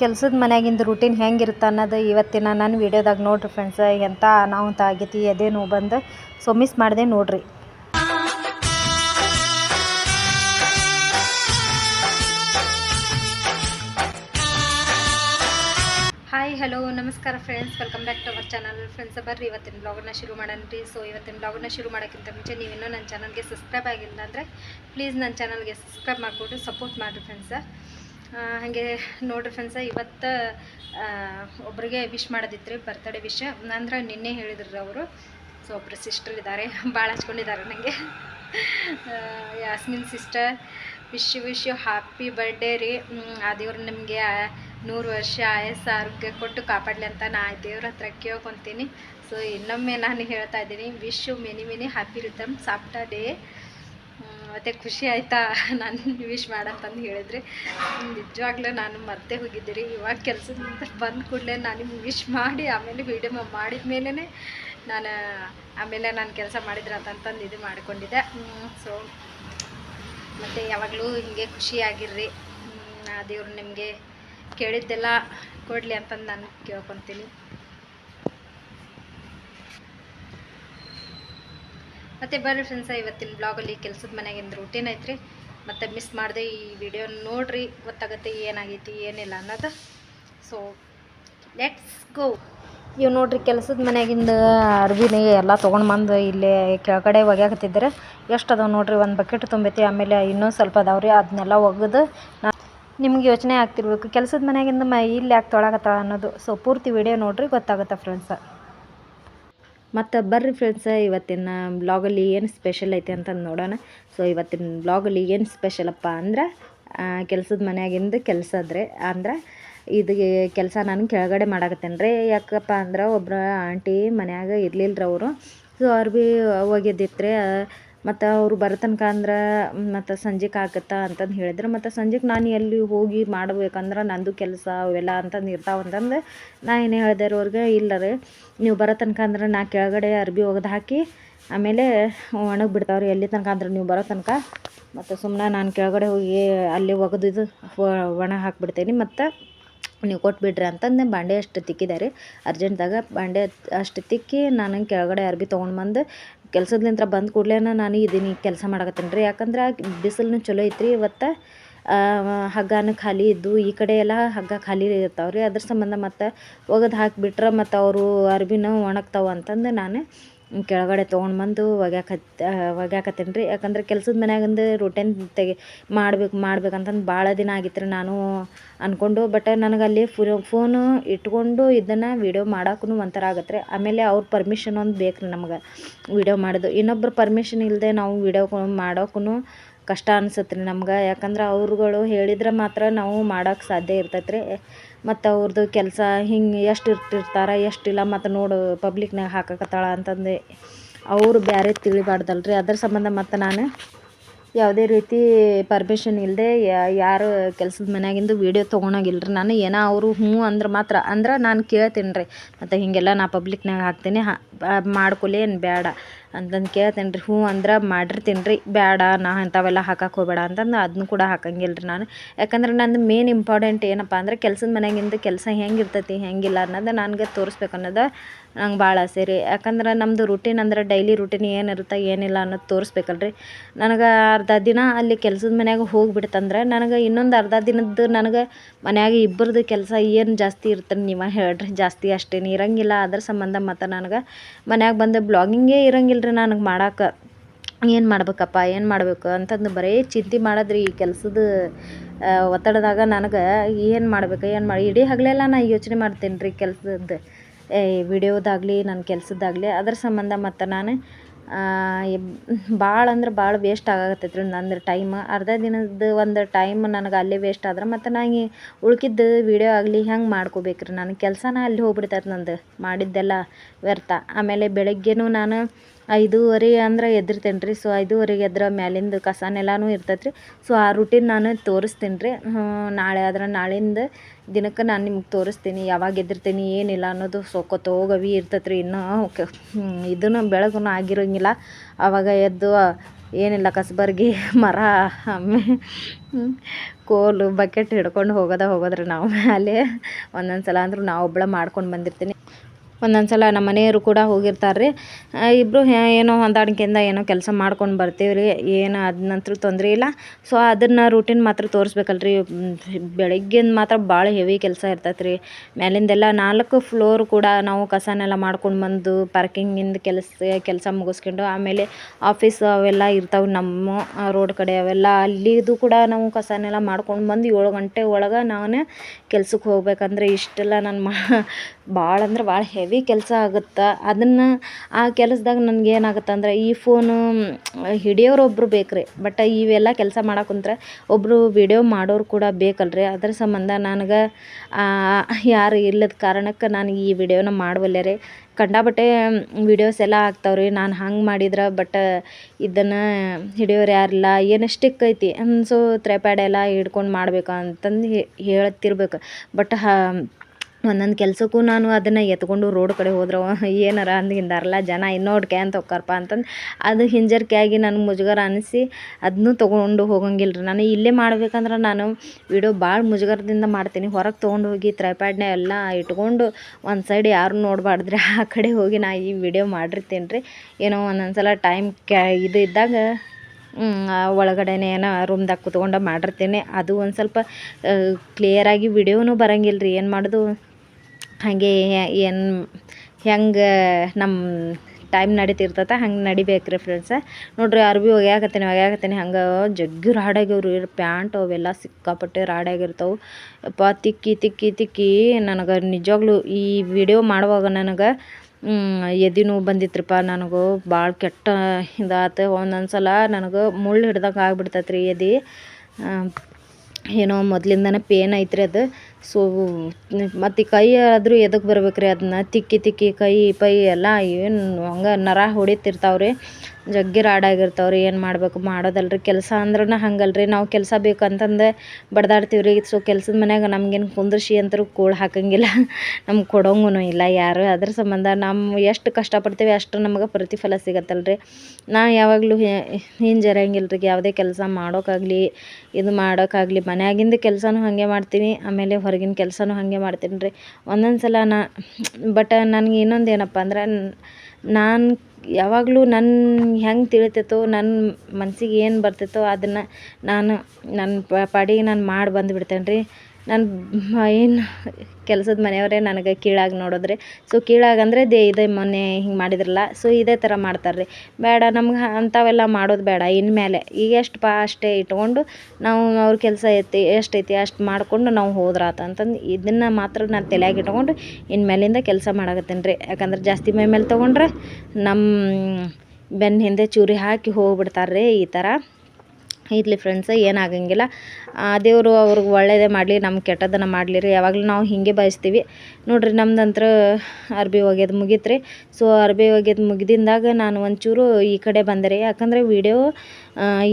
ಕೆಲ್ಸದ ಮನ್ಯಾಗಿಂದ ರೂಟೀನ್ ಹೆಂಗಿರುತ್ತೆ ಅನ್ನೋದು ಇವತ್ತಿನ ನನ್ನ ವೀಡಿಯೋದಾಗ ನೋಡಿರಿ ಫ್ರೆಂಡ್ಸ್ ಎಂಥ ಅನಾಹುತ ಆಗೈತಿ, ಎದೆ ನೋವು ಬಂದು ಸೊ ಮಿಸ್ ಮಾಡಿದೆ ನೋಡಿರಿ. ಹಾಯ್ ಹಲೋ ನಮಸ್ಕಾರ friends welcome back to our channel friends ಬರ್ರಿ, ಇವತ್ತಿನ ಬ್ಲಾಗನ್ನ ಶುರು ಮಾಡೋಣ ರೀ. ಸೊ ಇವತ್ತಿನ ಬ್ಲಾಗನ್ನ ಶುರು ಮಾಡೋಕ್ಕಿಂತ ಮುಂಚೆ ನೀವಿನ್ನೂ ನನ್ನ ಚಾನಲ್ಗೆ ಸಬ್ಸ್ಕ್ರೈಬ್ ಆಗಿಲ್ಲ ಅಂದರೆ ಪ್ಲೀಸ್ ನನ್ನ ಚಾನಲ್ಗೆ ಸಬ್ಸ್ಕ್ರೈಬ್ ಮಾಡಿಕೊಟ್ಟು ಸಪೋರ್ಟ್ ಮಾಡಿರಿ ಫ್ರೆಂಡ್ಸ ಹಾಗೆ ನೋಡಿರಿ ಫ್ರೆಂಡ್ಸ ಇವತ್ತು ಒಬ್ಬರಿಗೆ ವಿಶ್ ಮಾಡೋದಿತ್ತು ರೀ ಬರ್ತಡೇ ವಿಶ್ ಅಂದ್ರೆ ನಿನ್ನೆ ಹೇಳಿದ್ರು ಅವರು. ಸೊ ಒಬ್ಬರು ಸಿಸ್ಟರ್ ಇದ್ದಾರೆ ಭಾಳ ಹಚ್ಕೊಂಡಿದ್ದಾರೆ ನನಗೆ Yasmin sister wish wish happy birthday ರೀ. ಆ ದೇವ್ರು ನಿಮಗೆ ನೂರು ವರ್ಷ ಆಯಸ್ ಆರೋಗ್ಯ ಕೊಟ್ಟು ಕಾಪಾಡಲಿ ಅಂತ ನಾ ದೇವ್ರ ಹತ್ರ ಕೇಳ್ಕೊತೀನಿ. ಸೊ ಇನ್ನೊಮ್ಮೆ ನಾನು ಹೇಳ್ತಾ ಇದ್ದೀನಿ wish you many many happy return ಸಾಫ್ಟ day ಮತ್ತು ಖುಷಿ ಆಯಿತಾ? ನಾನು ವಿಶ್ ಮಾಡಂತಂದು ಹೇಳಿದ್ರಿ ನಿಜವಾಗ್ಲೂ ನಾನು ಮರ್ತೇ ಹೋಗಿದ್ದೀರಿ. ಇವಾಗ ಕೆಲಸದಿಂದ ಬಂದ ಕೂಡಲೇ ನಾನು ನಿಮ್ಗೆ ವಿಶ್ ಮಾಡಿ, ಆಮೇಲೆ ವಿಡಿಯೋ ಮಾಡಿದ ಮೇಲೇ ನಾನು, ಆಮೇಲೆ ನಾನು ಕೆಲಸ ಮಾಡಿದ್ರೆ ಅಂತಂದು ಇದು ಮಾಡಿಕೊಂಡಿದ್ದೆ. ಸೊ ಮತ್ತು ಯಾವಾಗಲೂ ಹಿಂಗೆ ಖುಷಿಯಾಗಿರ್ರಿ ದೇವ್ರು ನಿಮಗೆ ಕೇಳಿದ್ದೆಲ್ಲ ಕೊಡಲಿ ಅಂತಂದು ನಾನು ಕೇಳ್ಕೊತೀನಿ. ಮತ್ತು ಬರ್ರಿ ಫ್ರೆಂಡ್ಸ ಇವತ್ತಿನ ಬ್ಲಾಗಲ್ಲಿ ಕೆಲಸದ ಮನೆಗಿಂದ ರೂಟೀನ್ ಐತ್ರಿ? ಮತ್ತು ಮಿಸ್ ಮಾಡಿದೆ ಈ ವಿಡಿಯೋ ನೋಡ್ರಿ, ಗೊತ್ತಾಗುತ್ತೆ ಏನಾಗೈತಿ, ಏನಿಲ್ಲ ಅನ್ನೋದು. ಸೊ ಲೆಟ್ಸ್ ಗೋ ಇವು ನೋಡ್ರಿ ಕೆಲಸದ ಮನೆಯಾಗಿಂದ ಅರ್ಬಿನಿ ಎಲ್ಲ ತೊಗೊಂಡು ಬಂದು ಇಲ್ಲಿ ಕೆಳಗಡೆ ಒಗ್ಯಾಕತ್ತಿದ್ದಾರೆ. ಎಷ್ಟು ಅದಾವೆ ನೋಡ್ರಿ? ಒಂದು ಬಕೆಟ್ ತುಂಬೈತಿ, ಆಮೇಲೆ ಇನ್ನೂ ಸ್ವಲ್ಪ ಅದಾವ್ರಿ ಅದನ್ನೆಲ್ಲ ಒಗೆದು ನಾ ನಿಮ್ಗೆ ಯೋಚನೆ ಆಗ್ತಿರ್ಬೇಕು. ಕೆಲಸದ ಮನೆಯಾಗಿಂದ ಮ ಇಲ್ಲಿ ಯಾಕೆ ತೊಳಗತ್ತಾಳ ಅನ್ನೋದು. ಸೊ ಪೂರ್ತಿ ವಿಡಿಯೋ ನೋಡ್ರಿ, ಗೊತ್ತಾಗುತ್ತೆ ಫ್ರೆಂಡ್ಸ ಮತ್ತು ಬರ್ರಿ ಫ್ರೆಂಡ್ಸ ಇವತ್ತಿನ ಬ್ಲಾಗಲ್ಲಿ ಏನು ಸ್ಪೆಷಲ್ ಐತೆ ಅಂತ ನೋಡೋಣ. ಸೊ ಇವತ್ತಿನ ಬ್ಲಾಗಲ್ಲಿ ಏನು ಸ್ಪೆಷಲಪ್ಪ ಅಂದ್ರೆ ಕೆಲಸದ ಮನೆಯಾಗಿಂದ ಕೆಲಸ ಅಂದರೆ ಅಂದ್ರೆ ಇದು ಕೆಲಸ ನಾನು ಕೆಳಗಡೆ ಮಾಡಾಕತ್ತೇನೆ ರೀ ಯಾಕಪ್ಪ ಅಂದ್ರೆ ಒಬ್ಬರ ಆಂಟಿ ಮನ್ಯಾಗ ಇರ್ಲಿಲ್ಲ ಅವರು. ಸೊ ಅವ್ರು ಭೀ ಹೋಗಿದ್ದಿತ್ತು ರೀ ಮತ್ತು ಅವರು ಬರೋ ತನಕ ಅಂದ್ರೆ ಮತ್ತು ಸಂಜೆಗೆ ಆಗತ್ತಾ ಅಂತಂದು ಹೇಳಿದ್ರು. ಮತ್ತು ಸಂಜೆಗೆ ನಾನು ಎಲ್ಲಿ ಹೋಗಿ ಮಾಡಬೇಕಂದ್ರೆ, ನಂದು ಕೆಲಸ ಅವೆಲ್ಲ ಅಂತಂದು ಇರ್ತಾವೆ ಅಂತಂದು ನಾ ಏನು ಹೇಳಿದೆ ರೀ ಅವ್ರಿಗೆ, ಇಲ್ಲ ರೀ, ನೀವು ಬರೋ ತನಕ ಅಂದ್ರೆ ನಾ ಕೆಳಗಡೆ ಅರ್ಬಿ ಒಗೆದು ಹಾಕಿ, ಆಮೇಲೆ ಒಣಗಿ ಬಿಡ್ತಾವ್ರಿ ಎಲ್ಲಿ ತನಕ ಅಂದ್ರೆ ನೀವು ಬರೋ ತನಕ. ಮತ್ತು ಸುಮ್ಮನೆ ನಾನು ಕೆಳಗಡೆ ಹೋಗಿ ಅಲ್ಲಿ ಒಗೆದಿದ್ದು ಒಣ ಹಾಕಿಬಿಡ್ತೇನೆ ಮತ್ತು ನೀವು ಕೊಟ್ಬಿಡ್ರಿ ಅಂತಂದು ಬಾಂಡೆ ಅಷ್ಟು ತಿಕ್ಕಿದ್ದಾರೆ ಅರ್ಜೆಂಟ್ದಾಗ ಬಾಂಡೆ ಅಷ್ಟು ತಿಕ್ಕಿ ನಾನು ಕೆಳಗಡೆ ಅರ್ಬಿ ತೊಗೊಂಡು ಬಂದು ಕೆಲಸದ್ಲಿಂತ್ರ ಬಂದ ಕೂಡಲೇನ ನಾನು ಇದೀನಿ ಕೆಲಸ ಮಾಡಕತ್ತೀನಿ ರೀ. ಯಾಕಂದ್ರೆ ಬಿಸಿಲೂ ಚಲೋ ಐತ್ರಿ, ಇವತ್ತು ಹಗ್ಗನೂ ಖಾಲಿ ಇದ್ದು ಈ ಕಡೆ ಎಲ್ಲ ಹಗ್ಗ ಖಾಲಿ ಇರ್ತಾವೆ ರೀ ಅದ್ರ ಸಂಬಂಧ ಮತ್ತು ಒಗದು ಹಾಕಿಬಿಟ್ರೆ ಮತ್ತು ಅವರು ಅರ್ಬಿನ ಒಣಗ್ತಾವೆ ಅಂತಂದು ನಾನು ಕೆಳಗಡೆ ತೊಗೊಂಡು ಬಂದು ಒಗ್ಯಾಕತ್ತ ಒಗ್ಯಾಕತ್ತೀನಿ ರೀ. ಯಾಕಂದ್ರೆ ಕೆಲ್ಸದ ಮನ್ಯಾಗಿಂದ ರೊಟೀನ್ ತೆಗಿ, ಮಾಡ್ಬೇಕು ಮಾಡ್ಬೇಕಂತಂದು ಭಾಳ ದಿನ ಆಗಿತ್ತು ರೀ ನಾನು ಅಂದ್ಕೊಂಡು ಬಟ್ ನನಗೆ ಅಲ್ಲಿ ಫೋನು ಇಟ್ಕೊಂಡು ಇದನ್ನು ವೀಡಿಯೋ ಮಾಡೋಕ್ಕೂ ಒಂಥರ ಆಗತ್ತೆ ರೀ ಆಮೇಲೆ ಅವ್ರ ಪರ್ಮಿಷನ್ ಒಂದು ಬೇಕು ರೀ ನಮ್ಗೆ ವೀಡಿಯೋ ಮಾಡೋದು. ಇನ್ನೊಬ್ರ ಪರ್ಮಿಷನ್ ಇಲ್ಲದೆ ನಾವು ವೀಡಿಯೋ ಮಾಡೋಕ್ಕೂ ಕಷ್ಟ ಅನ್ಸತ್ತೆ ರೀ ನಮ್ಗೆ. ಯಾಕಂದ್ರೆ ಅವ್ರುಗಳು ಹೇಳಿದ್ರೆ ಮಾತ್ರ ನಾವು ಮಾಡೋಕ್ಕೆ ಸಾಧ್ಯ ಇರ್ತೈತೆ ರೀ ಮತ್ತು ಅವ್ರದ್ದು ಕೆಲಸ ಹಿಂಗೆ ಎಷ್ಟು ಇರ್ತಿರ್ತಾರೆ ಎಷ್ಟಿಲ್ಲ ಮತ್ತು ನೋಡು ಪಬ್ಲಿಕ್ನಾಗ ಹಾಕಕತ್ತಾಳ ಅಂತಂದು ಅವರು ಬೇರೆ ತಿಳಿಬಾರ್ದಲ್ಲ ರೀ ಅದ್ರ ಸಂಬಂಧ ಮತ್ತು ನಾನು ಯಾವುದೇ ರೀತಿ ಪರ್ಮಿಷನ್ ಇಲ್ಲದೆ ಯಾರು ಕೆಲಸದ ಮನ್ಯಾಗಿಂದು ವೀಡಿಯೋ ತೊಗೊಳಂಗಿಲ್ಲ ರೀ ನಾನು ಏನೋ ಅವರು ಹ್ಞೂ ಅಂದ್ರೆ ಮಾತ್ರ, ಅಂದ್ರೆ ನಾನು ಕೇಳ್ತೀನಿ ರೀ ಮತ್ತು ಹೀಗೆಲ್ಲ ನಾ ಪಬ್ಲಿಕ್ನಾಗ ಹಾಕ್ತೀನಿ, ಹಾ ಮಾಡ್ಕೊಲಿ ಏನು ಬೇಡ ಅಂತಂದು ಕೇಳ್ತೇನೆ ರೀ ಹ್ಞೂ ಅಂದ್ರೆ ಮಾಡಿರ್ತೀನಿ ರೀ ಬೇಡ ನಾ ಅಂಥವೆಲ್ಲ ಹಾಕಕ್ಕೆ ಹೋಗಬೇಡ ಅಂತಂದು ಅದನ್ನು ಕೂಡ ಹಾಕಂಗಿಲ್ಲ ರೀ ನಾನು. ಯಾಕಂದ್ರೆ ನಂದು ಮೇನ್ ಇಂಪಾರ್ಟೆಂಟ್ ಏನಪ್ಪ ಅಂದ್ರೆ ಕೆಲಸದ ಮನೆಗಿಂದ ಕೆಲಸ ಹೆಂಗೆ ಇರ್ತೈತಿ ಹೆಂಗಿಲ್ಲ ಅನ್ನೋದು ನನಗೆ ತೋರಿಸ್ಬೇಕು ಅನ್ನೋದು ನಂಗೆ ಭಾಳ ಆಸೆ ರೀ. ಯಾಕಂದ್ರೆ ನಮ್ಮದು ರುಟೀನ್ ಅಂದ್ರೆ ಡೈಲಿ ರುಟೀನ್ ಏನಿರುತ್ತೆ ಏನಿಲ್ಲ ಅನ್ನೋದು ತೋರಿಸ್ಬೇಕಲ್ಲ ರೀ ನನಗೆ ಅರ್ಧ ದಿನ ಅಲ್ಲಿ ಕೆಲಸದ ಮನೆಯಾಗ ಹೋಗಿಬಿಡ್ತಂದ್ರೆ ನನಗೆ ಇನ್ನೊಂದು ಅರ್ಧ ದಿನದ್ದು ನನಗೆ ಮನ್ಯಾಗ ಇಬ್ಬರದ್ದು ಕೆಲಸ ಏನು ಜಾಸ್ತಿ ಇರ್ತದೆ ನೀವು ಹೇಳ್ರಿ, ಜಾಸ್ತಿ ಅಷ್ಟೇನು ಇರಂಗಿಲ್ಲ. ಅದ್ರ ಸಂಬಂಧ ಮತ್ತು ನನಗೆ ಮನ್ಯಾಗ ಬಂದು ಬ್ಲಾಗಿಂಗೇ ಇರಂಗಿಲ್ಲ. ರೀ ನನಗೆ ಮಾಡಕ್ಕೆ ಏನು ಮಾಡ್ಬೇಕಪ್ಪ, ಏನು ಮಾಡಬೇಕು ಅಂತಂದು ಬರೀ ಚಿಂತೆ ಮಾಡೋದ್ರಿ ಈ ಕೆಲಸದ ಒತ್ತಡದಾಗ ನನಗೆ ಏನು ಮಾಡ್ಬೇಕು, ಏನು ಮಾಡಿ, ಇಡೀ ಹಗಲೆಲ್ಲ ನಾ ಯೋಚನೆ ಮಾಡ್ತೀನಿ ರೀ ಕೆಲಸದ ವಿಡಿಯೋದಾಗಲಿ ನನ್ನ ಕೆಲಸದಾಗಲಿ, ಅದ್ರ ಸಂಬಂಧ ಮತ್ತು ನಾನು ಭಾಳ ಅಂದ್ರೆ ಭಾಳ ವೇಸ್ಟ್ ರೀ ನಂದು ಟೈಮ್ ಅರ್ಧ ದಿನದ ಒಂದು ಟೈಮ್ ನನಗೆ ಅಲ್ಲೇ ವೇಸ್ಟ್ ಆದ್ರೆ ಮತ್ತು ನಾ ಈ ಉಳ್ಕಿದ್ದು ವೀಡಿಯೋ ಆಗಲಿ ಹೆಂಗೆ ಮಾಡ್ಕೋಬೇಕು ರೀ ನಾನು ಕೆಲಸನ ಅಲ್ಲಿ ಹೋಗ್ಬಿಡ್ತೈತೆ ನಂದು, ಮಾಡಿದ್ದೆಲ್ಲ ವ್ಯರ್ಥ. ಆಮೇಲೆ ಬೆಳಗ್ಗೆನೂ ನಾನು ಐದೂವರೆ ಅಂದ್ರೆ ಎದ್ದಿರ್ತೇನೆ ರೀ. ಸೊ ಐದೂವರೆಗೆ ಎದ್ರ ಮ್ಯಾಲಿಂದ ಕಸನೆಲ್ಲನೂ ಇರ್ತೈತೆ ರೀ ಸೊ ಆ ರೂಟೀನ್ ನಾನು ತೋರಿಸ್ತೀನಿ ರೀ. ನಾಳೆ ಆದ್ರೆ ನಾಳಿಂದ ದಿನಕ್ಕೆ ನಾನು ನಿಮ್ಗೆ ತೋರಿಸ್ತೀನಿ. ಯಾವಾಗ ಎದ್ದಿರ್ತೀನಿ ಏನಿಲ್ಲ ಅನ್ನೋದು ಸೊಕ್ಕೋತ ತೋಗವಿ ಇರ್ತೈತೆ ರೀ ಇನ್ನೂ ಇದನ್ನು ಬೆಳಗೂ ಆಗಿರೋಂಗಿಲ್ಲ. ಆವಾಗ ಎದ್ದು ಏನಿಲ್ಲ, ಕಸಬರ್ಗಿ, ಮರ ಆಮೇಲೆ ಕೋಲು, ಬಕೆಟ್ ಹಿಡ್ಕೊಂಡು ಹೋಗೋದ ಹೋಗೋದ್ರಿ ನಾವು. ಮ್ಯಾಲೆ ಒಂದೊಂದು ಸಲ ಅಂದ್ರೆ ನಾವು ಒಬ್ಬಳೆ ಮಾಡ್ಕೊಂಡು ಬಂದಿರ್ತೀನಿ. ಒಂದೊಂದು ಸಲ ನಮ್ಮ ಮನೆಯವರು ಕೂಡ ಹೋಗಿರ್ತಾರೆ ರೀ ಇಬ್ಬರು ಏನೋ ಹೊಂದಾಣಿಕೆಯಿಂದ ಏನೋ ಕೆಲಸ ಮಾಡ್ಕೊಂಡು ಬರ್ತೀವಿ ರೀ ಏನು ಅದನ್ನಂತೂ ತೊಂದರೆ ಇಲ್ಲ. ಸೊ ಅದನ್ನು ರೂಟೀನ್ ಮಾತ್ರ ತೋರಿಸ್ಬೇಕಲ್ಲ ರೀ ಬೆಳಗ್ಗಿಂದ ಮಾತ್ರ ಭಾಳ ಹೆವಿ ಕೆಲಸ ಇರ್ತೈತೆ ರೀ ಮೇಲಿಂದೆಲ್ಲ ನಾಲ್ಕು ಫ್ಲೋರ್ ಕೂಡ ನಾವು ಕಸನೆಲ್ಲ ಮಾಡ್ಕೊಂಡು ಬಂದು ಪಾರ್ಕಿಂಗಿಂದ ಕೆಲಸ ಕೆಲಸ ಮುಗಿಸ್ಕೊಂಡು ಆಮೇಲೆ ಆಫೀಸ್ ಅವೆಲ್ಲ ಇರ್ತಾವೆ ನಮ್ಮ ರೋಡ್ ಕಡೆ ಅವೆಲ್ಲ. ಅಲ್ಲಿದು ಕೂಡ ನಾವು ಕಸನೆಲ್ಲ ಮಾಡ್ಕೊಂಡು ಬಂದು ಏಳು ಗಂಟೆ ಒಳಗೆ ನಾನು ಕೆಲ್ಸಕ್ಕೆ ಹೋಗ್ಬೇಕಂದ್ರೆ ಇಷ್ಟೆಲ್ಲ ನಾನು ಮಾ, ಭಾಳ ಅಂದ್ರೆ ಭಾಳ ಹೆವಿ ಕೆಲಸ ಆಗುತ್ತೆ? ಅದನ್ನು ಆ ಕೆಲಸದಾಗ ನನ್ಗೆ ಏನಾಗುತ್ತೆ ಅಂದ್ರೆ, ಈ ಫೋನು ಹಿಡಿಯೋರು ಒಬ್ಬರು ಬೇಕು ಬಟ್ ಇವೆಲ್ಲ ಕೆಲಸ ಮಾಡಕ್ಕೆ ಕುಂತ್ರೆ ಒಬ್ಬರು ವಿಡಿಯೋ ಮಾಡೋರು ಕೂಡ ಬೇಕಲ್ಲ ರೀ ಅದ್ರ ಸಂಬಂಧ ನನಗೆ ಯಾರು ಇಲ್ಲದ ಕಾರಣಕ್ಕೆ ನಾನು ಈ ವಿಡಿಯೋನ ಮಾಡಬಲ್ಲೆ ರೀ. ಕಂಡಾಪಟ್ಟೆ ವಿಡಿಯೋಸ್ ಎಲ್ಲ ಆಗ್ತಾವ್ರಿ. ನಾನು ಹಂಗೆ ಮಾಡಿದ್ರೆ ಬಟ್ ಇದನ್ನು ಹಿಡಿಯೋರು ಯಾರಿಲ್ಲ ಏನು ಸ್ಟಿಕ್ ಐತಿ? ಸೊ ತ್ರೆಪ್ಯಾಡ್ ಎಲ್ಲ ಹಿಡ್ಕೊಂಡು ಮಾಡಬೇಕು ಅಂತಂದು ಹೇಳ್ತಿರ್ಬೇಕು ಬಟ್ ಹ ಒಂದೊಂದು ಕೆಲಸಕ್ಕೂ ನಾನು ಅದನ್ನು ಎತ್ಕೊಂಡು ರೋಡ್ ಕಡೆ ಹೋದ್ರೆ ಏನಾರ ಅಂದಿಂದಾರಲ್ಲ ಜನ ಇನ್ನೋಡ್ಕೆ ಅಂತ ಹೋಕ್ಕಾರಪ್ಪ ಅಂತಂದು ಅದು ಹಿಂಜರಿಕೆಯಾಗಿ ನನಗೆ ಮುಜುಗರ ಅನಿಸಿ ಅದನ್ನೂ ತೊಗೊಂಡು ಹೋಗಂಗಿಲ್ಲ ರೀ ನಾನು ಇಲ್ಲೇ ಮಾಡ್ಬೇಕಂದ್ರೆ ನಾನು ವಿಡಿಯೋ ಭಾಳ ಮುಜುಗರದಿಂದ ಮಾಡ್ತೀನಿ. ಹೊರಗೆ ತೊಗೊಂಡು ಹೋಗಿ ತ್ರೈಪ್ಯಾಡ್ನ ಎಲ್ಲ ಇಟ್ಕೊಂಡು ಒಂದು ಸೈಡ್ ಯಾರು ನೋಡಬಾರ್ದ್ರಿ, ಆ ಕಡೆ ಹೋಗಿ ನಾ ಈ ವಿಡಿಯೋ ಮಾಡಿರ್ತೀನಿ ರೀ ಏನೋ ಒಂದೊಂದು ಸಲ ಟೈಮ್ ಕ್ಯಾ, ಇದು ಇದ್ದಾಗ ಒಳಗಡೆನೇ ಏನೋ ರೂಮ್ದಾಗ ಕುತ್ಕೊಂಡು ಮಾಡಿರ್ತೀನಿ. ಅದು ಒಂದು ಸ್ವಲ್ಪ ಕ್ಲಿಯರಾಗಿ ವಿಡಿಯೋನೂ ಬರಂಗಿಲ್ಲ ರೀ ಏನು ಮಾಡೋದು? ಹಾಗೆ ಏನು ಹೆಂಗೆ ನಮ್ಮ ಟೈಮ್ ನಡೀತಿರ್ತೈತೆ ಹಂಗೆ ನಡಿಬೇಕು ರೀ ಫ್ರೆಂಡ್ಸ ನೋಡಿರಿ ಅರ್ಬಿ ಒಗ್ಯಾಕತ್ತೀನಿ ಒಗ್ಯಾಕತ್ತೀನಿ. ಹಂಗೆ ಜಗ್ಗಿ ರಾಡಾಗ್ಯಾವ್ರಿ ಪ್ಯಾಂಟ್ ಅವೆಲ್ಲ ಸಿಕ್ಕಾಪಟ್ಟೆ ರಾಡಾಗಿರ್ತಾವೆ ಅಪ್ಪ, ತಿಕ್ಕಿ ತಿಕ್ಕಿ ತಿಕ್ಕಿ ನನಗೆ ನಿಜವಾಗ್ಲೂ ಈ ವಿಡಿಯೋ ಮಾಡುವಾಗ ನನಗೆ ಎದೆ ನೋವು ಬಂದಿತ್ರಿಪ್ಪ ನನಗೂ ಭಾಳ ಕೆಟ್ಟ ಇದಾತು ಒಂದೊಂದು ಸಲ ನನಗೆ ಮುಳ್ಳು ಹಿಡ್ದಂಗೆ ಆಗ್ಬಿಡ್ತೈತೆ ರೀ ಎದೆ ಏನೋ ಮೊದಲಿಂದನೇ ಪೇನ್ ಐತ್ರಿ ಅದು. ಸೊ ಮತ್ತು ಕೈ ಆದರೂ ಎದಕ್ಕೆ ಬರ್ಬೇಕು ರೀ ಅದನ್ನ ತಿಕ್ಕಿ ತಿಕ್ಕಿ ಕೈ, ಪೈ ಎಲ್ಲ ಏನು ಹಂಗೆ ನರ ಹೊಡಿತಿರ್ತಾವೆ ರೀ ಜಗ್ಗಿ ರಾಡಾಗಿರ್ತಾವೆ ರೀ ಏನು ಮಾಡಬೇಕು ಮಾಡೋದಲ್ರಿ. ಕೆಲಸ ಅಂದ್ರೂ ಹಂಗಲ್ಲ ರೀ ನಾವು ಕೆಲಸ ಬೇಕಂತಂದು ಬಡ್ದಾಡ್ತೀವಿ ರೀ ಸೊ ಕೆಲ್ಸದ ಮನ್ಯಾಗ ನಮ್ಗೇನು ಕುಂದ್ರಿಸಿ ಅಂತರೂ ಕೂಳು ಹಾಕಂಗಿಲ್ಲ. ನಮ್ಗೆ ಕೊಡೋಂಗೂ ಇಲ್ಲ, ಯಾರು ಅದ್ರ ಸಂಬಂಧ. ನಮ್ಮ ಎಷ್ಟು ಕಷ್ಟಪಡ್ತೀವಿ ಅಷ್ಟು ನಮ್ಗೆ ಪ್ರತಿಫಲ ಸಿಗತ್ತಲ್ಲ ರೀ ನಾ ಯಾವಾಗಲೂ ಹಿಂಜರಿಯಂಗಿಲ್ಲ ರೀ ಯಾವುದೇ ಕೆಲಸ ಮಾಡೋಕ್ಕಾಗಲಿ ಇದು ಮಾಡೋಕ್ಕಾಗಲಿ ಮನ್ಯಾಗಿಂದ ಕೆಲಸನೂ ಹಾಗೆ ಮಾಡ್ತೀನಿ, ಆಮೇಲೆ ಹೊರಗಿನ ಕೆಲಸನೂ ಹಾಗೆ ಮಾಡ್ತೀನಿ ರೀ ಒಂದೊಂದು ಸಲ ನಾ, ಬಟ್ ನನಗೆ ಇನ್ನೊಂದು ಏನಪ್ಪ ಅಂದ್ರೆ ನಾನು ಯಾವಾಗಲೂ ನನ್ನ ಹೆಂಗೆ ತಿಳಿತೈತೋ ನನ್ನ ಮನ್ಸಿಗೆ ಏನು ಬರ್ತೈತೋ, ಅದನ್ನು ನಾನು ನನ್ನ ಪಾಡಿಗೆ ನಾನು ಮಾಡಿ ಬಂದು ಬಿಡ್ತೇನೆ ರೀ ನನ್ನ ಏನು ಕೆಲಸದ ಮನೆಯವರೇ ನನಗೆ ಕೀಳಾಗಿ ನೋಡಿದ್ರೆ. ಸೊ ಕೀಳಾಗಿ ಅಂದರೆ ದೇ ಇದೇ ಮೊನ್ನೆ ಹಿಂಗೆ ಮಾಡಿದ್ರಲ್ಲ ಸೊ ಇದೇ ಥರ ಮಾಡ್ತಾರೆ ರೀ ಬೇಡ, ನಮ್ಗೆ ಅಂಥವೆಲ್ಲ ಮಾಡೋದು ಬೇಡ, ಇನ್ಮೇಲೆ. ಈಗ ಎಷ್ಟು ಪಾ, ಅಷ್ಟೇ ಇಟ್ಕೊಂಡು ನಾವು ಅವ್ರ ಕೆಲಸ ಐತಿ ಎಷ್ಟೈತಿ ಅಷ್ಟು ಮಾಡಿಕೊಂಡು ನಾವು ಹೋದ್ರಾತ ಅಂತಂದು ಇದನ್ನು ಮಾತ್ರ ನಾನು ತಲೆಯಾಗಿ ಇಟ್ಕೊಂಡು ಇನ್ಮೇಲಿಂದ ಕೆಲಸ ಮಾಡಾಕತ್ತೀನಿ ರೀ ಯಾಕಂದ್ರೆ ಜಾಸ್ತಿ ಮೈ ಮೇಲೆ ತೊಗೊಂಡ್ರೆ ನಮ್ಮ ಬೆನ್ನ ಹಿಂದೆ ಚೂರಿ ಹಾಕಿ ಹೋಗ್ಬಿಡ್ತಾರೆ ರೀ ಈ ಥರ. ಇರಲಿ ಫ್ರೆಂಡ್ಸ ಏನಾಗಂಗಿಲ್ಲ. ದೇವರು ಅವ್ರಿಗೆ ಒಳ್ಳೆಯದೇ ಮಾಡಲಿ ನಮ್ಮ ಕೆಟ್ಟದನ್ನು ಮಾಡಲಿ ರೀ. ಯಾವಾಗಲೂ ನಾವು ಹೀಗೆ ಬಯಸ್ತೀವಿ. ನೋಡಿರಿ, ನಮ್ದಂತ್ರ ಅರ್ಬಿ ಒಗೆದು ಮುಗೀತು ರೀ ಸೊ ಅರ್ಬಿ ಒಗೆದು ಮುಗಿದಿಂದಾಗ ನಾನು ಒಂಚೂರು ಈ ಕಡೆ ಬಂದೆ ರೀ. ಯಾಕಂದರೆ ವೀಡಿಯೋ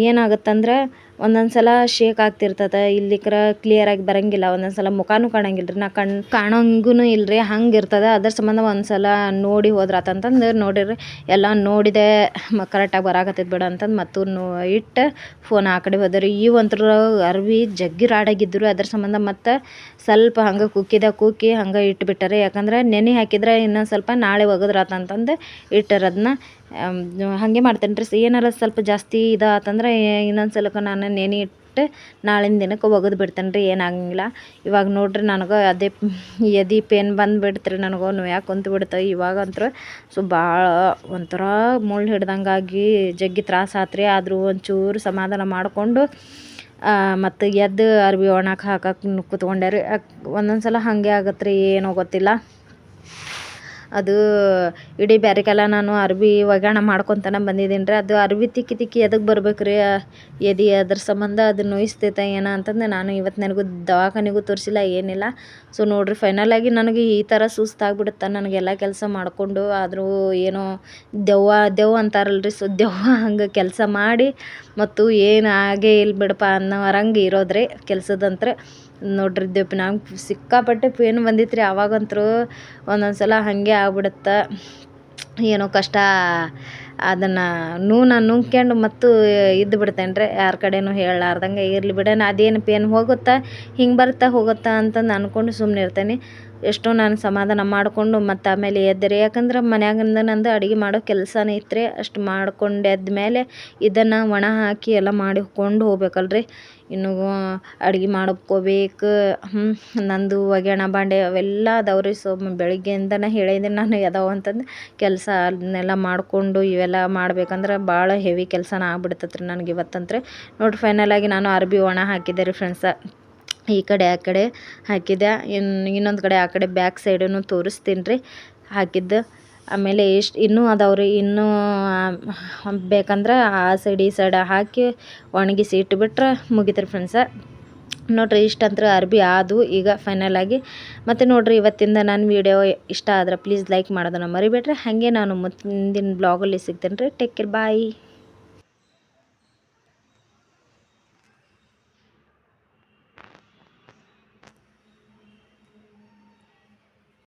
ಏನಾಗುತ್ತಂದ್ರೆ ಒಂದೊಂದು ಸಲ ಶೇಕ್ ಆಗ್ತಿರ್ತದೆ, ಇಲ್ಲಿಕ್ರ ಕ್ಲಿಯರಾಗಿ ಬರಂಗಿಲ್ಲ, ಒಂದೊಂದು ಸಲ ಮುಖಾನು ಕಾಣಂಗಿಲ್ಲ ರೀ ನಾ ಕಣ್ಣು ಕಾಣೋಂಗೂ ಇಲ್ಲ ರೀ ಹಂಗೆ ಇರ್ತದೆ ಅದ್ರ ಸಂಬಂಧ ಒಂದು ಸಲ ನೋಡಿ ಹೋದ್ರಾತು ಅಂತಂದು ನೋಡಿರಿ ಎಲ್ಲ ನೋಡಿದೆ ಕರೆಕ್ಟಾಗಿ ಬರಾಕತ್ತೈತೆ ಬಿಡು ಅಂತಂದು ಮತ್ತು ನೋ, ಇಟ್ಟು ಫೋನ್ ಆ ಕಡೆ ಹೋದೆ ರೀ ಈ ಒಂಥರ ಅರ್ವಿ ಜಗ್ಗಿ ರಾಡಾಗಿದ್ದರು ಅದ್ರ ಸಂಬಂಧ ಮತ್ತು ಸ್ವಲ್ಪ ಹಂಗೆ ಕುಕ್ಕಿದ ಕುಕ್ಕಿ ಹಂಗೆ ಇಟ್ಬಿಟ್ಟಾರೆ, ಯಾಕಂದ್ರೆ ನೆನೆ ಹಾಕಿದ್ರೆ ಇನ್ನೊಂದು ಸ್ವಲ್ಪ ನಾಳೆ ಒಗದ್ರಾತಂತಂದು ಅಂತಂದು ಇಟ್ಟರೆ ಅದನ್ನ ಹಾಗೆ ಮಾಡ್ತೇನೆ ರೀ ಏನಾರ ಸ್ವಲ್ಪ ಜಾಸ್ತಿ ಇದಾತಂದ್ರೆ ಇನ್ನೊಂದು ಸಲಕ್ಕೆ ನಾನು ನೆನೆ ಇಟ್ಟು ನಾಳಿನ ದಿನಕ್ಕೆ ಒಗದು ಬಿಡ್ತೇನೆ ರೀ ಏನಾಗಂಗಿಲ್ಲ ಇವಾಗ ನೋಡಿರಿ ನನಗೆ ಅದೇ ಎದಿ ಪೇನ್ ಬಂದುಬಿಡ್ತ್ರಿ ನನಗೆ ಯಾಕೆ ಕುಂತು ಬಿಡ್ತು. ಇವಾಗಂತೂ ಸೊ ಭಾಳ ಒಂಥರ ಮುಳ್ಳು ಹಿಡ್ದಂಗಾಗಿ ಜಗ್ಗಿ ತ್ರಾಸ ಆತ್ರಿ. ಆದರೂ ಒಂಚೂರು ಸಮಾಧಾನ ಮಾಡಿಕೊಂಡು ಮತ್ತು ಎದ್ದು ಅರ್ಬಿ ಒಣಕ್ಕೆ ಹಾಕಕ್ಕೆ ಕುತ್ಕೊಂಡೆ ರೀ ಒಂದೊಂದು ಸಲ ಹಾಗೆ ಆಗತ್ತೆ ರೀ ಏನೋ ಗೊತ್ತಿಲ್ಲ. ಅದು ಇಡೀ ಬ್ಯಾರೆಕೆಲ್ಲ ನಾನು ಅರ್ಬಿ ಒಗ್ಯಾಣ ಮಾಡ್ಕೊತನ ಬಂದಿದ್ದೀನಿ ರೀ. ಅದು ಅರ್ಬಿ ತಿಕ್ಕಿ ತಿಕ್ಕಿ ಎದಕ್ಕೆ ಬರ್ಬೇಕು ರೀ? ಎದೆ ಅದ್ರ ಸಂಬಂಧ ಅದು ನೋಯಿಸ್ತೈತ ಏನೋ ಅಂತಂದು ನಾನು ಇವತ್ತು ನನಗೂ ದವಾಖಾನಿಗೂ ತೋರಿಸಿಲ್ಲ, ಏನಿಲ್ಲ. ಸೊ ನೋಡಿರಿ ಫೈನಲಾಗಿ ನನಗೆ ಈ ಥರ ಸುಸ್ತಾಗ್ಬಿಡುತ್ತೆ. ನನಗೆಲ್ಲ ಕೆಲಸ ಮಾಡಿಕೊಂಡು ಆದರೂ ಏನೋ ದೆವ್ವ ದೆವ್ವ ಅಂತಾರಲ್ಲ ರೀ. ಸೊ ದೆವ್ವ ಹಂಗೆ ಕೆಲಸ ಮಾಡಿ ಮತ್ತು ಏನು ಆಗೇ ಇಲ್ಲ ಬಿಡಪ್ಪ ಅನ್ನೋರಂಗೆ ಇರೋದ್ರಿ ಕೆಲಸದಂತ್ರ. ನೋಡ್ರಿ ನಂಗೆ ಸಿಕ್ಕಾಪಟ್ಟೆ ಪೇನ್ ಬಂದಿತ್ತು ರೀ ಆವಾಗಂತೂ ಒಂದೊಂದು ಸಲ ಹಾಗೆ ಆಗ್ಬಿಡುತ್ತೆ. ಏನೋ ಕಷ್ಟ, ಅದನ್ನು ನೂನ ನುಂಗ್ಕೊಂಡು ಮತ್ತು ಇದ್ದು ಬಿಡ್ತೇನೆ ರೀ ಯಾರ ಕಡೆಯೂ ಹೇಳಲಾರ್ದಂಗೆ ಇರಲಿ ಬಿಡೋಣ, ಅದೇನು ಪೇನ್ ಹೋಗುತ್ತಾ, ಹಿಂಗೆ ಬರ್ತಾ ಹೋಗುತ್ತಾ ಅಂತಂದು ಅಂದ್ಕೊಂಡು ಸುಮ್ಮನೆ ಇರ್ತೇನೆ. ಎಷ್ಟೋ ನಾನು ಸಮಾಧಾನ ಮಾಡಿಕೊಂಡು ಮತ್ತು ಆಮೇಲೆ ಎದ್ದರೆ, ಯಾಕಂದ್ರೆ ಮನ್ಯಾಗಿಂದ ನಂದು ಅಡುಗೆ ಮಾಡೋ ಕೆಲಸನೇ ಇತ್ತು ರೀ ಅಷ್ಟು ಮಾಡ್ಕೊಂಡು ಎದ್ದ ಮೇಲೆ ಇದನ್ನು ಒಣ ಹಾಕಿ ಎಲ್ಲ ಮಾಡಿಕೊಂಡು ಹೋಗ್ಬೇಕಲ್ರಿ. ಇನ್ನು ಅಡ್ಗೆ ಮಾಡ್ಕೋಬೇಕು. ನಂದು ಒಗ್ಯಾಣ ಬಾಂಡೆ ಅವೆಲ್ಲ ಅದಾವೆ ರೀ ಸೊ, ಬೆಳಗ್ಗೆಯಿಂದನೇ ಹೇಳಿದ್ದೀನಿ ನಾನು ಯಾವ ಅಂತಂದು ಕೆಲಸ ಅದನ್ನೆಲ್ಲ ಮಾಡಿಕೊಂಡು ಇವೆಲ್ಲ ಮಾಡ್ಬೇಕಂದ್ರೆ ಭಾಳ ಹೆವಿ ಕೆಲಸನ ಆಗ್ಬಿಡ್ತತ್ರಿ ನನಗೆ ಇವತ್ತಂದ್ರೆ ನೋಡಿ ಫೈನಲಾಗಿ ನಾನು ಅರ್ಬಿ ಒಣ ಹಾಕಿದ್ದೆ ರೀ ಫ್ರೆಂಡ್ಸ ಈ ಕಡೆ, ಆ ಕಡೆ ಹಾಕಿದ್ದೆ. ಇನ್ನು ಇನ್ನೊಂದು ಕಡೆ ಆ ಕಡೆ ಬ್ಯಾಕ್ ಸೈಡನ್ನು ತೋರಿಸ್ತೀನಿ ರೀ. ಹಾಕಿದ್ದು. ಆಮೇಲೆ ಎಷ್ಟು ಇನ್ನೂ ಅದಾವ್ರಿ, ಇನ್ನೂ ಬೇಕಂದ್ರೆ ಆ ಸೈಡ್ ಈ ಸೈಡ್ ಹಾಕಿ ಒಣಗಿಸಿ ಇಟ್ಬಿಟ್ರೆ ಮುಗಿತ್ರಿ ಫ್ರೆಂಡ್ಸ ನೋಡಿರಿ ಇಷ್ಟಂತ್ರ ಅರ್ಬಿ ಆದವು, ಈಗ ಫೈನಲ್ ಆಗಿ. ಮತ್ತು ನೋಡಿರಿ ಇವತ್ತಿಂದ ನನ್ನ ವೀಡಿಯೋ ಇಷ್ಟ ಆದ್ರೆ ಪ್ಲೀಸ್ ಲೈಕ್ ಮಾಡೋದನ್ನ ಮರಿಬೇಡ್ರಿ. ಹಾಗೆ ನಾನು ಮುಂದಿನ ಬ್ಲಾಗಲ್ಲಿ ಸಿಗ್ತೇನೆ ರೀ ಟೇಕ್ ಕೇರ್ ಬಾಯ್